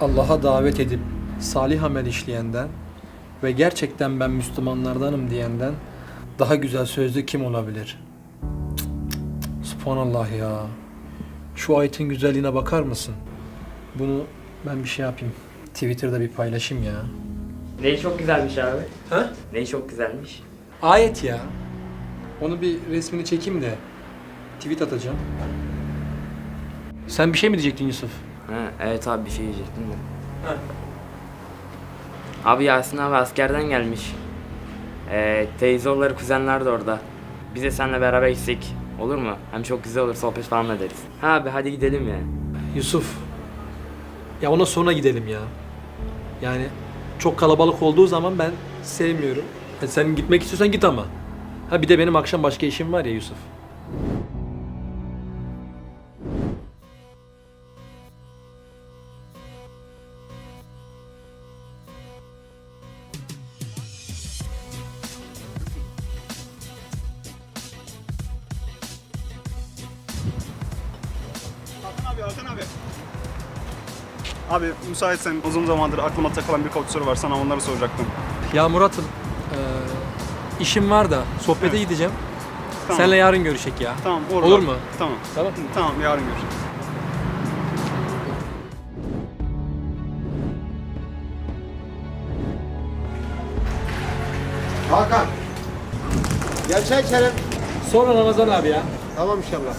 Allah'a davet edip salih amel işleyenden ve gerçekten ben Müslümanlardanım diyenden daha güzel sözlü kim olabilir? Cık, cık, cık. Subhanallah ya. Şu ayetin güzelliğine bakar mısın? Bunu ben bir şey yapayım. Twitter'da bir paylaşayım ya. Neyi çok güzelmiş abi. Ha? Neyi çok güzelmiş. Ayet ya. Onu bir resmini çekeyim de tweet atacağım. Sen bir şey mi diyecektin Yusuf? Ha, evet abi bir şey diyecektim de. Ha. Abi Yasin abi askerden gelmiş. Ee, teyze oğulları kuzenler de orada. Biz de seninle beraber gitsek olur mu? Hem çok güzel olur sohbet falan ederiz. Ha abi hadi gidelim ya. Yusuf. Ya ona sonra gidelim ya. Yani çok kalabalık olduğu zaman ben sevmiyorum. Ya sen gitmek istiyorsan git ama. Ha bir de benim akşam başka işim var ya Yusuf. Abi, Hakan abi. Abi müsaitsen uzun zamandır aklıma takılan birkaç soru var sana onları soracaktım. Ya Murat'ım eee, işim var da sohbete gideceğim. Tamam. Seninle yarın görüşecek ya. Tamam olur. Olur mu? Tamam. Tamam. Tamam yarın görüşürüz. Hakan. Gel çay içelim. Sonra Ramazan abi ya. Tamam inşallah.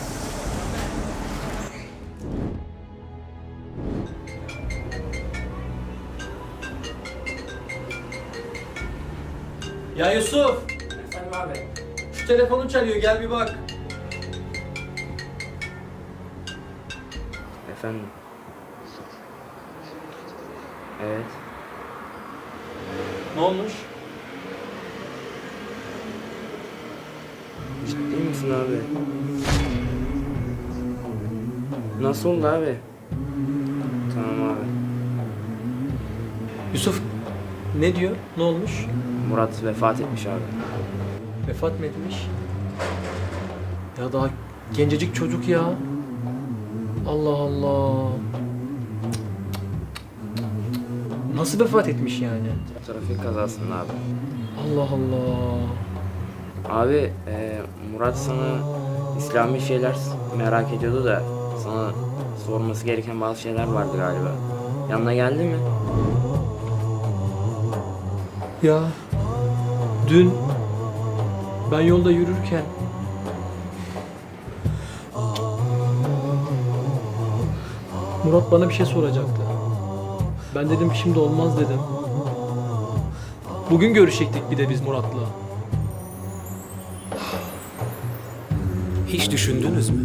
Ya Yusuf, Efendim abi. şu telefonun çalıyor gel bir bak. Efendim. Evet. Ne olmuş? Ciddi misin abi? Nasıl oldu abi? Tamam abi. Yusuf ne diyor? Ne olmuş? Murat vefat etmiş abi. Vefat mı etmiş? Ya daha gencecik çocuk ya. Allah Allah. Nasıl vefat etmiş yani? Trafik kazasında abi. Allah Allah. Abi e, Murat sana İslami şeyler merak ediyordu da sana sorması gereken bazı şeyler vardı galiba. Yanına geldi mi? Ya dün ben yolda yürürken Murat bana bir şey soracaktı. Ben dedim şimdi olmaz dedim. Bugün görüşecektik bir de biz Murat'la. Hiç düşündünüz mü?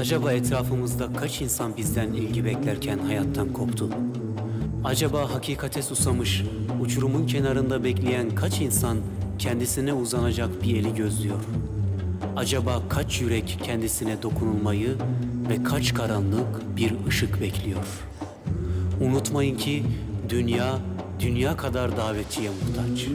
Acaba etrafımızda kaç insan bizden ilgi beklerken hayattan koptu? Acaba hakikate susamış, uçurumun kenarında bekleyen kaç insan kendisine uzanacak bir eli gözlüyor? Acaba kaç yürek kendisine dokunulmayı ve kaç karanlık bir ışık bekliyor? Unutmayın ki dünya, dünya kadar davetçiye muhtaç.